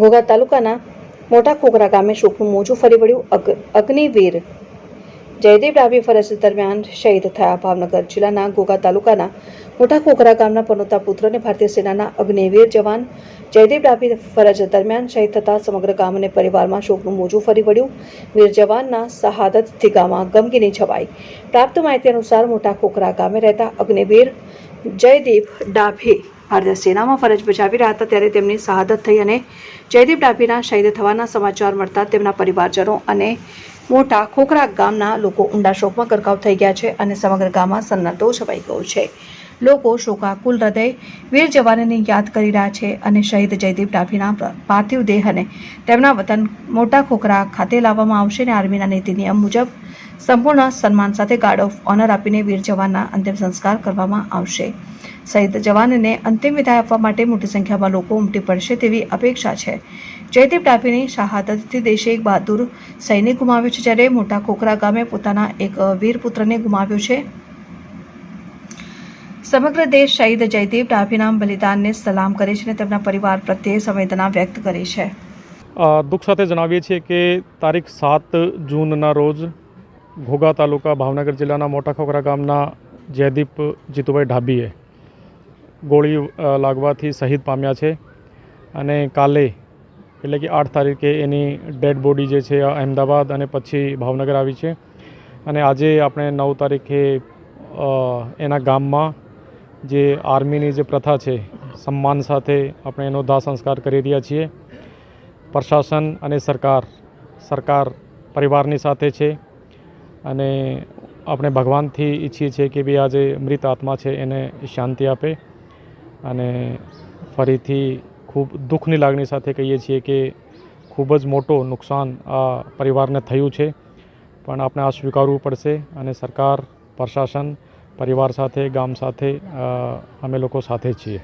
ઘોઘા તાલુકાના મોટા ખોખરા ગામે શોકનું મોજું ફરી વળ્યું અગ- અગ્નિવીર. જયદેવ ડાભી ફરજ દરમિયાન શહીદ થયા ભાવનગર જિલ્લાના ઘોઘા તાલુકાના મોટા ખોખરા ગામના પનોતા પુત્રને ભારતીય સેનાના અગ્નિવીર જવાન જયદેવ ડાભી ફરજ દરમિયાન શહીદ થતા સમગ્ર ગામ અને પરિવારમાં શોકનું મોજું ફરી વળ્યું. વીર જવાનના શહાદતથી ગામમાં ગમગીની છવાઈ. પ્રાપ્ત માહિતી અનુસાર મોટા ખોખરા ગામે રહેતા અગ્નિવીર જયદીપ ડાભી ભારતીય સેનામાં ફરજ બજાવી રહ્યા હતા ત્યારે તેમની શહાદત થઈ અને જયદીપ ડાભીના શહીદ થવાના સમાચાર મળતા તેમના પરિવારજનો અને મોટા ખોખરા ગામના લોકો ઊંડા શોકમાં ગરકાવ થઈ ગયા છે અને સમગ્ર ગામમાં સન્નાટો છવાઈ ગયો છે. લોકો શોકાકુલ હૃદય વીર જવાનને યાદ કરી રહ્યા છે અને શહીદ જયદીપ ડાભીના પ્ર- પાર્થિવ દેહને તેમના વતન મોટા ખોખરા ખાતે લાવવામાં આવશે અને આર્મીના નીતિ નિયમ મુજબ સંપૂર્ણ સન્માન સાથે ગાર્ડ ઓફ ઓનર આપીને વીર જવાનના અંતિમ સંસ્કાર કરવામાં આવશે. શહીદ જવાનને અંતિમ વિદાય આપવા માટે મોટી સંખ્યામાં લોકો ઉમટી પડશે તેવી અપેક્ષા છે. જયદીપ ડાભીની શહાદતથી દેશે એક બહાદુર સૈનિક ગુમાવ્યો છે, જ્યારે મોટા ખોખરા ગામે પોતાના એક વીર પુત્રને ગુમાવ્યો છે. સમગ્ર દેશ શહીદ જયદીપ ડાભીના બલિદાનને સલામ કરે છે અને તેમના પરિવાર પ્રત્યે સંવેદના વ્યક્ત કરી છે. દુઃખ સાથે જણાવીએ છીએ કે તારીખ સાત જૂનના રોજ ઘોઘા તાલુકા ભાવનગર જિલ્લાના મોટા ખોખરા ગામના જયદીપ જીતુભાઈ ઢાબીએ ગોળી લાગવાથી શહીદ પામ્યા છે અને કાલે એટલે કે આઠ તારીખે એની ડેડ બોડી જે છે અહેમદાબાદ અને પછી ભાવનગર આવી છે. અને આજે આપણે નવ તારીખે એના ગામમાં જે આર્મીની જે પ્રથા છે, સન્માન સાથે આપણે એનો દાહ સંસ્કાર કરી રહ્યા છીએ. પ્રશાસન અને સરકાર સરકાર પરિવારની સાથે છે. અને આપણે ભગવાનથી ઈચ્છીએ છીએ કે બી આ જે મૃત આત્મા છે એને શાંતિ આપે. અને ફરીથી ખૂબ દુઃખની લાગણી સાથે કહીએ છીએ કે ખૂબ જ મોટો નુકસાન આ પરિવારને થયું છે. પણ આપણે આ સ્વીકારવું પડશે અને સરકાર, પ્રશાસન, પરિવાર સાથે, ગામ સાથે અમે લોકો સાથે છીએ.